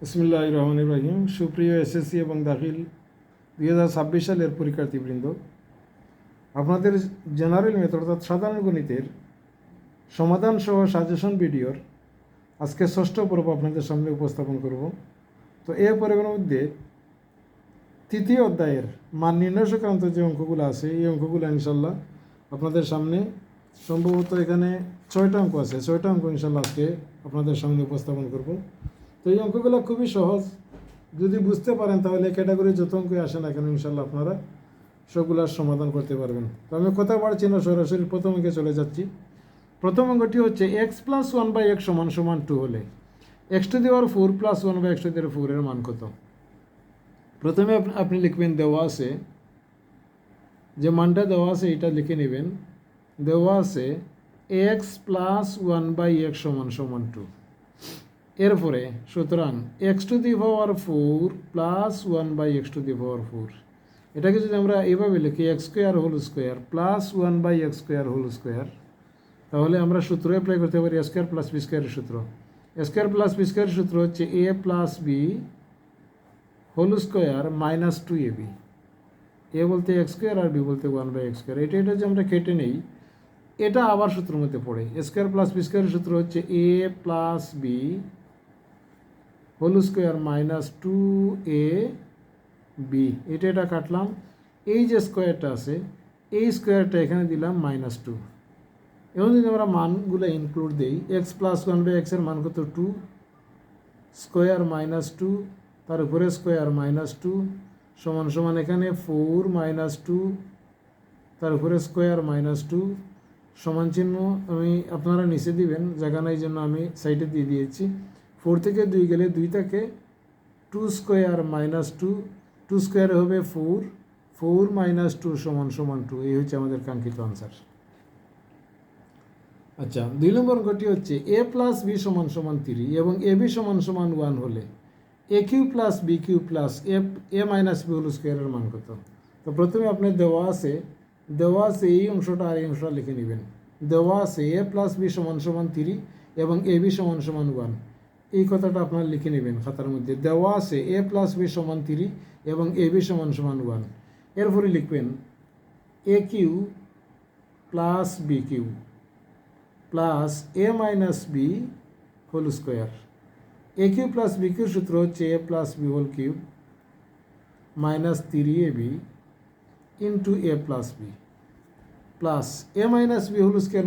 বিসমুল্লাহ রহমান রহিম সুপ্রিয় এসএসসি এবং দাখিল দুই হাজার ছাব্বিশ সালের পরীক্ষার্থীবৃন্দ, আপনাদের জেনারেল মেথড অর্থাৎ সাধারণ গণিতের সমাধান সহ সাজেশন ভিডিওর আজকে ষষ্ঠ পর্ব আপনাদের সামনে উপস্থাপন করব। তো এর পরিমাণের মধ্যে তৃতীয় অধ্যায়ের মান নির্ণয় সংক্রান্ত যে অঙ্কগুলো আছে, এই অঙ্কগুলো ইনশাল্লাহ আপনাদের সামনে সম্ভবত এখানে ছয়টা অঙ্ক আছে। ছয়টা অঙ্ক ইনশাল্লাহ আজকে আপনাদের সামনে উপস্থাপন করব। তো এই অঙ্কগুলো খুবই সহজ। যদি বুঝতে পারেন, তাহলে ক্যাটাগরি যত অঙ্কই আসে না কেন ইনশাল্লাহ আপনারা সবগুলার সমাধান করতে পারবেন। তো আমি কথা বাড়ছি না, সরাসরি প্রথম অঙ্কে চলে যাচ্ছি। প্রথম অঙ্কটি হচ্ছে x plus one by x সমান সমান টু হলে এক্স টু দেওয়ার four plus one by x to দেওয়ার ফোরের মান কত? প্রথমে আপনি লিখবেন, দেওয়া আছে, যে মানটা দেওয়া আছে এটা লিখে নেবেন। দেওয়া আছে x plus one by x সমান সমান টু এরপরে সুতরাং x to the power four plus one by x to the power four এটাকে যদি আমরা এভাবে লিখি x square whole square plus one by x square whole square তাহলে আমরা সূত্র অ্যাপ্লাই করতে পারি স্কোয়ার প্লাস বি স্কোয়ারের সূত্র। স্কোয়ার প্লাস বি স্কোয়ারের সূত্র হচ্ছে a plus b whole square minus two a b a বলতে এক্স স্কোয়ার আর বি বলতে ওয়ান বাই এক্স স্কোয়ার এটা এটা যে আমরা কেটে নেই, এটা আবার সূত্রের মধ্যে পড়ে। স্কোয়ার প্লাস বি স্কোয়ারের সূত্র হচ্ছে a plus b whole square minus two a b. এটা এটা কাটলাম। এই যে স্কোয়ারটা আছে, এই স্কোয়ারটা এখানে দিলাম মাইনাস টু। এবং যদি আমরা মানগুলো ইনক্লুড দিই এক্স প্লাস ওয়ান বাই এক্সের মান কত? টু স্কোয়ার মাইনাস টু তার উপরে স্কোয়ার মাইনাস টু সমান সমান এখানে ফোর মাইনাস টু তার উপরে স্কোয়ার মাইনাস টু সমান চিহ্ন আমি আপনারা নিচে দিবেন জায়গা নাই জন্য আমি সাইডে দিয়ে দিয়েছি। ফোর থেকে দুই গেলে দুই থাকে। Two square minus two two স্কোয়ারে হবে ফোর ফোর মাইনাস টু সমান সমান টু। এই হচ্ছে আমাদের কাঙ্ক্ষিত আনসার। আচ্ছা দুই নম্বর অঙ্কটি হচ্ছে এ প্লাস বি সমান সমান থ্রি এবং এ বি সমান সমান ওয়ান হলে a cube plus b cube plus a a minus b whole স্কোয়ারের মান কত? তো প্রথমে আপনার দেওয়া আছে দেওয়া আছে এই অংশটা আর এই অংশটা লিখে নেবেন। দেওয়া আছে এ প্লাস বি সমান সমান থ্রি এবং এ বি সমান সমান ওয়ান। এই কথাটা আপনার লিখে নেবেন খাতার মধ্যে। দেওয়া আছে এ প্লাস বি সমান থ্রি এবং এ বি সমান সমান ওয়ান। এরপরে লিখবেন a cube plus b cube plus a minus b whole square. A cube plus b cube সূত্র হচ্ছে a plus b whole cube minus three a b into a plus b. Plus a minus b whole square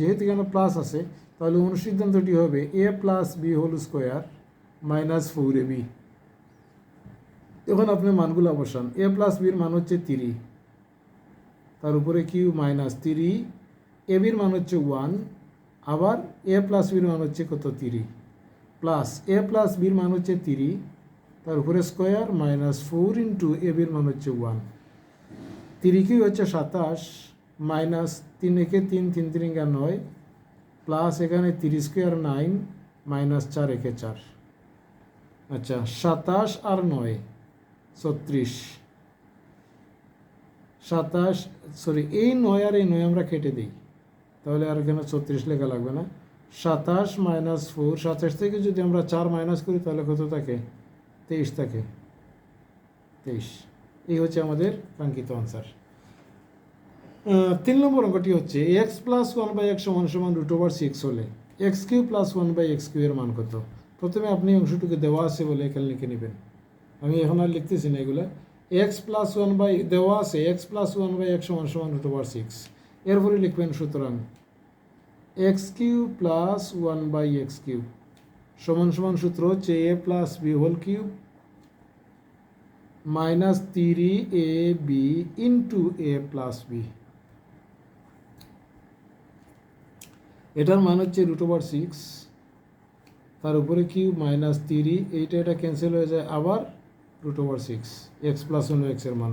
যেহেতু এখানে plus আছে তাহলে অনুসিদ্ধান্তটি হবে a plus b whole square minus four a b এখন আপনি মানগুলো বসান এ প্লাস বির মান হচ্ছে তিরি তার উপরে কিউ মাইনাস তিরি এ বির মান হচ্ছে ওয়ান আবার এ প্লাস বির মান হচ্ছে কত? তিরি প্লাস এ প্লাস বির মান হচ্ছে তিরি তার উপরে square minus four into a বির মান হচ্ছে ওয়ান থ্রি কিউ হচ্ছে সাতাশ মাইনাস তিন একে তিন তিন তিরিঙ্গা নয় প্লাস এখানে তিরিশ স্কোয়ার নাইন, মাইনাস চার, একে চার। আচ্ছা সাতাশ আর নয়, ছত্রিশ। সাতাশ সরি এই নয় আর এই নয় আমরা কেটে দিই। তাহলে আর এখানে ছত্রিশ লেখা লাগবে না। সাতাশ মাইনাস ফোর, সাতাশ থেকে যদি আমরা চার মাইনাস করি, তাহলে কত থাকে? তেইশ থাকে। তেইশ। এই হচ্ছে আমাদের কাঙ্ক্ষিত আনসার তিন নম্বর অঙ্কটি হচ্ছে x plus one by x সমান সমান রুট ওভার সিক্স হলে x cube plus one by x cube এর মান কত? প্রথমে আপনি অংশটুকু দেওয়া আছে বলে এখানে লিখে নেবেন। আমি এখন আর লিখতেছি না এগুলো। এক্স প্লাস ওয়ান বাই দেওয়া আছে x plus one by x সমান সমান রুট ওভার সিক্স এরপরে লিখবেন সুতরাং x cube plus one by x cube সমান সমান সূত্র হচ্ছে a plus b whole cube minus three a b into a plus b এটার মান হচ্ছে রুট ওভার সিক্স তার উপরে কিউ মাইনাস থ্রি এইটা এটা ক্যান্সেল হয়ে যায়, আবার root over six x plus one এক্সের মান।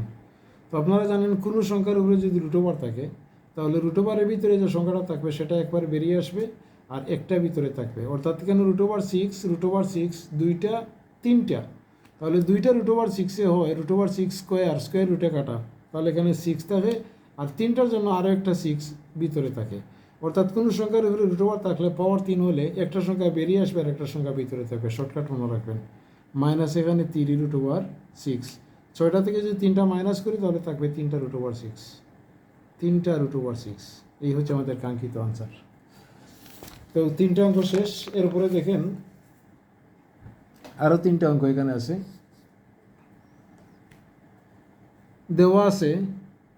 তো আপনারা জানেন কোনো সংখ্যার উপরে যদি রুট ওভার থাকে, তাহলে রুট ওভারের ভিতরে যে সংখ্যাটা থাকবে, সেটা একবার বেরিয়ে আসবে আর একটা ভিতরে থাকবে। অর্থাৎ কেন root over six root over six দুইটা, তিনটা। তাহলে দুইটা রুট ওভার সিক্সে হয় root over six square square রুটে কাটা। তাহলে এখানে সিক্স থাকে আর তিনটার জন্য আরও একটা সিক্স ভিতরে থাকে। অর্থাৎ কোনো সংখ্যার উপরে রুট ওভার থাকলে পাওয়ার তিন হলে একটা সংখ্যা বেরিয়ে আসবে আর একটা সংখ্যা ভিতরে থাকবে। শর্টকাট মনে রাখবেন। মাইনাস এখানে তিরি রুট ওভার সিক্স ছয়টা থেকে যদি তিনটা মাইনাস করি, তাহলে থাকবে তিনটা রুট ওভার সিক্স তিনটা রুট ওভার সিক্স এই হচ্ছে আমাদের কাঙ্ক্ষিত আনসার তো তিনটা অঙ্ক শেষ। এর উপরে দেখেন আরও তিনটা অঙ্ক এখানে আছে। দেওয়া আছে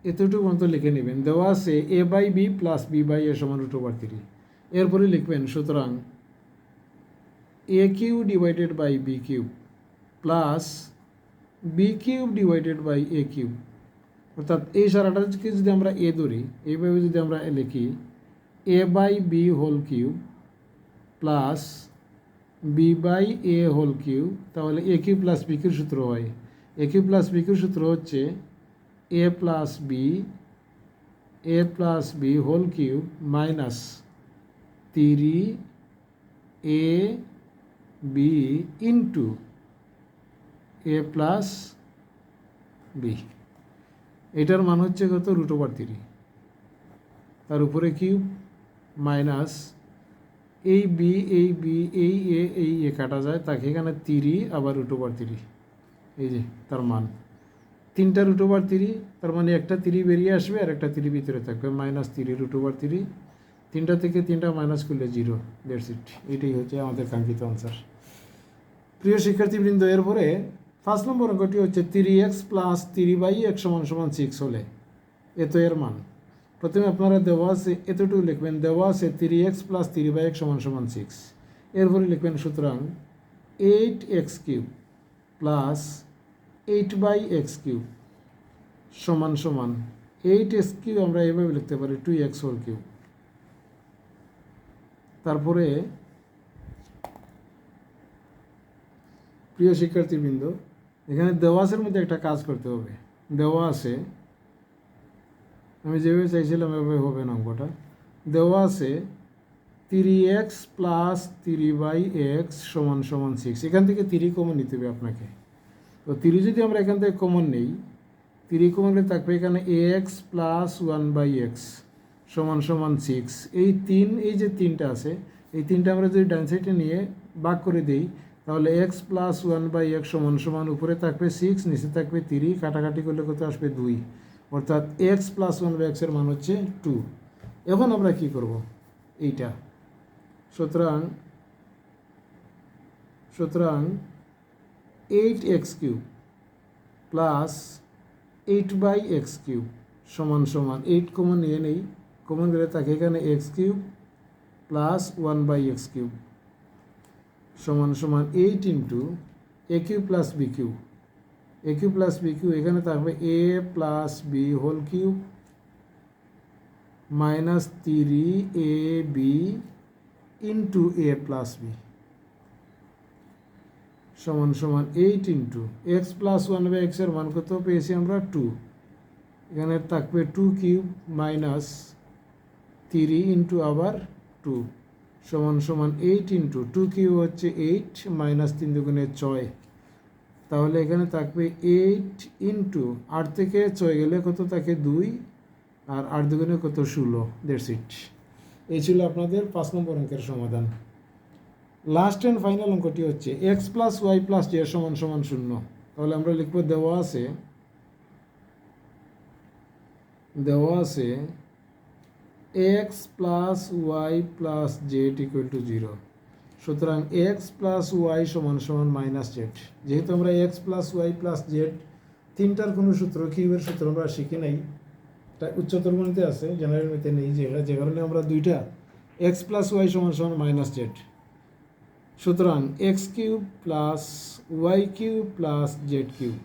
এতটুকু পর্যন্ত লিখে নেবেন। দেওয়া আছে a by b plus b by a সমান রুট ওভার থ্রি এরপরে লিখবেন, সুতরাং a cube divided by b cube plus b cube divided by a cube. অর্থাৎ এই সারাটাকে যদি আমরা এ ধরি, এইভাবে যদি আমরা লিখি, a by b whole cube plus b by a whole cube, তাহলে এ কিউ প্লাস বি কিউর সূত্র হয়। এ কিউ প্লাস বি কিউর সূত্র হচ্ছে a plus b a plus b whole cube minus three a b into a plus b এটার মান হচ্ছে কত? রুট ওভার থ্রি তার উপরে কিউব মাইনাস এই বি এই বি এই এ এই এ কাটা যায়, তাকে এখানে তিরি আবার রুট ওভার থ্রি এই যে, তার মান। তিনটা রুট ওভার থ্রি তার মানে একটা তিরি বেরিয়ে আসবে আর একটা তিরি ভিতরে থাকবে minus three root over three তিনটা থেকে তিনটা মাইনাস করলে জিরো ডেটস ইট এটাই হচ্ছে আমাদের কাঙ্ক্ষিত আনসার প্রিয় শিক্ষার্থীবৃন্দ, এরপরে ফার্স্ট নম্বর অঙ্কটি হচ্ছে three x plus three by এক সমান সমান সিক্স হলে এত এর মান। প্রথমে আপনারা দেওয়া আছে, এতটুকু লিখবেন, দেওয়া আছে three x plus three by এক সমান সমান সিক্স এরপরে লিখবেন সুতরাং eight x cube plus eight by x cube সমান সমান এইট এক্স কিউব আমরা এইভাবে লিখতে পারি টু এক্স হোল কিউব তারপরে প্রিয় শিক্ষার্থীবৃন্দ, এখানে দেওয়াসের মধ্যে একটা কাজ করতে হবে। দেওয়া আছে আমি যেভাবে চাইছিলাম এভাবে হবে না অঙ্কটা। দেওয়া আছে three x plus three by x সমান সমান সিক্স এখান থেকে তিরি কমন নিতে হবে আপনাকে। তো তিরি যদি আমরা এখান থেকে কমন নেই, তিরি কমন নিলে থাকবে এখানে a x plus one by x সমান সমান সিক্স এই তিন, এই যে তিনটা আছে, এই তিনটা আমরা যদি ডান সাইডে নিয়ে ভাগ করে দিই, তাহলে x plus one by x সমান সমান উপরে থাকবে সিক্স নিচে থাকবে তিরি, কাটাকাটি করলে কত আসবে দুই। অর্থাৎ এক্স প্লাস ওয়ান বাই এক্সের মান হচ্ছে টু এখন আমরা কি করব? এইটা। সুতরাং সুতরাং eight x cube plus eight by x cube সমান সমান এইট কমন নিয়ে নেই। কমন গেলে তাকে এখানে x cube plus one by x cube সমান সমান eight into a cube plus b cube a cube plus b cube এখানে থাকবে a plus b whole cube minus three a b into a plus b সমান সমান eight into x plus one by এক্সের মান কত পেয়েছি আমরা two এখানে থাকবে two cube minus three into আবার টু সমান সমান এইট ইন্টু টু কিউ হচ্ছে এইট মাইনাস তিন দুগুণে ছয়। তাহলে এখানে থাকবে এইট ইন্টু আট থেকে ছয় গেলে কত থাকে দুই? আর আট দুগুণে কত ষোলো? দেড় সিট এই ছিল আপনাদের পাঁচ নম্বর অঙ্কের সমাধান। লাস্ট অ্যান্ড ফাইনাল অঙ্কটি হচ্ছে x plus y plus z সমান সমান শূন্য। তাহলে আমরা লিখব দেওয়া আছে দেওয়া আছে x plus y plus z equal to zero সুতরাং এক্স প্লাস ওয়াই সমান সমান মাইনাস জেড যেহেতু আমরা x plus y plus z তিনটার কোনো সূত্র, কিউবের সূত্র আমরা শিখি নাই তা উচ্চতর গণিতে আছে জেনারেল মিতে নেই, যে যে কারণে আমরা দুইটা এক্স প্লাস ওয়াই সমান সমান মাইনাস জেড সুতরাং x cube plus y cube plus z cube.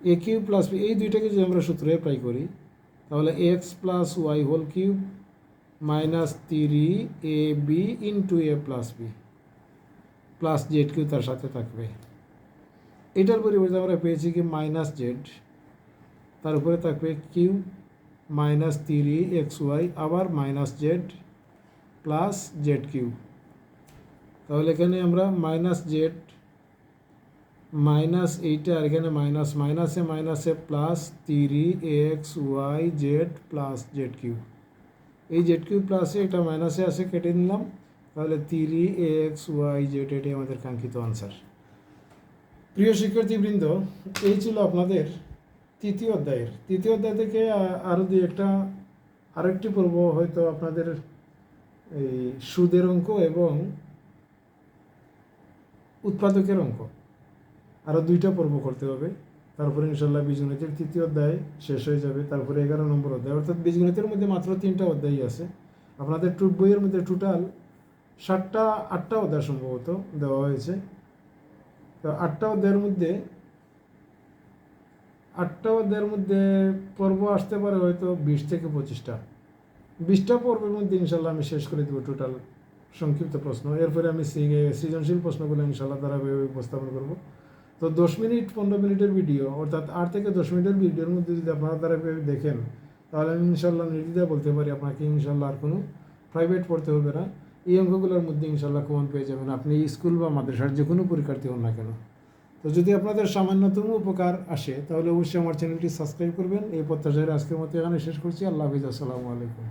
A cube plus এই দুইটাকে যদি আমরা সূত্রে অ্যাপ্লাই করি, তাহলে x plus y whole cube minus three a b into a plus b plus z cube তার সাথে থাকবে। এটার পরিবর্তে আমরা পেয়েছি কি মাইনাস জেড তার উপরে থাকবে cube minus three x y আবার minus z plus z cube তাহলে এখানে আমরা মাইনাস জেড মাইনাস এইটা আর এখানে মাইনাস মাইনাসে মাইনাসে plus three x y z plus z cube এই জেড কিউ প্লাসে এটা মাইনাসে আসে কেটে নিলাম। তাহলে তিরি এক্স ওয়াই জেড এটাই আমাদের কাঙ্ক্ষিত আনসার প্রিয় শিক্ষার্থীবৃন্দ, এই ছিল আপনাদের তৃতীয় অধ্যায়ের। তৃতীয় অধ্যায় থেকে আরও দুই একটা, আরেকটি পর্ব হয়তো আপনাদের এই সুদের অঙ্ক এবং উৎপাদকের অঙ্ক। আরও দুইটা পর্ব করতে হবে। তারপরে ইনশাল্লাহ বীজগণিতের তৃতীয় অধ্যায় শেষ হয়ে যাবে। তারপরে এগারো নম্বর অধ্যায়। অর্থাৎ বীজগণিতের মধ্যে মাত্র তিনটা অধ্যায় আছে। আপনাদের টু বইয়ের মধ্যে টোটাল সাতটা, আটটা অধ্যায় সম্ভবত দেওয়া হয়েছে। তো আটটা অধ্যায়ের মধ্যে, আটটা অধ্যায়ের মধ্যে পর্ব আসতে পারে হয়তো বিশ থেকে পঁচিশটা। বিশটা পর্বের মধ্যে ইনশাল্লাহ আমি শেষ করে দেবো টোটাল সংক্ষিপ্ত প্রশ্ন। এরপরে আমি সৃজনশীল প্রশ্নগুলো ইনশাল্লাহ ধারাবাহিক উপস্থাপন করব। তো দশ মিনিট, পনেরো মিনিটের ভিডিও, অর্থাৎ আট থেকে দশ মিনিটের ভিডিওর মধ্যে যদি আপনারা ধারাবাহিক দেখেন, তাহলে আমি ইনশাল্লাহ নির্দ্বিধায় বলতে পারি আপনাকে ইনশাল্লাহ আর কোনো প্রাইভেট পড়তে হবে না। এই অঙ্কগুলোর মধ্যে ইনশাল্লাহ কমন পেয়ে যাবেন আপনি স্কুল বা মাদ্রাসার যে কোনো পরীক্ষার্থী হন না কেন। তো যদি আপনাদের সামান্যতম উপকার আসে, তাহলে অবশ্যই আমার চ্যানেলটি সাবস্ক্রাইব করবেন। এই প্রত্যাশায় আজকের মতো এখানে শেষ করছি। আল্লাহ হাফিজ। আসসালামু আলাইকুম।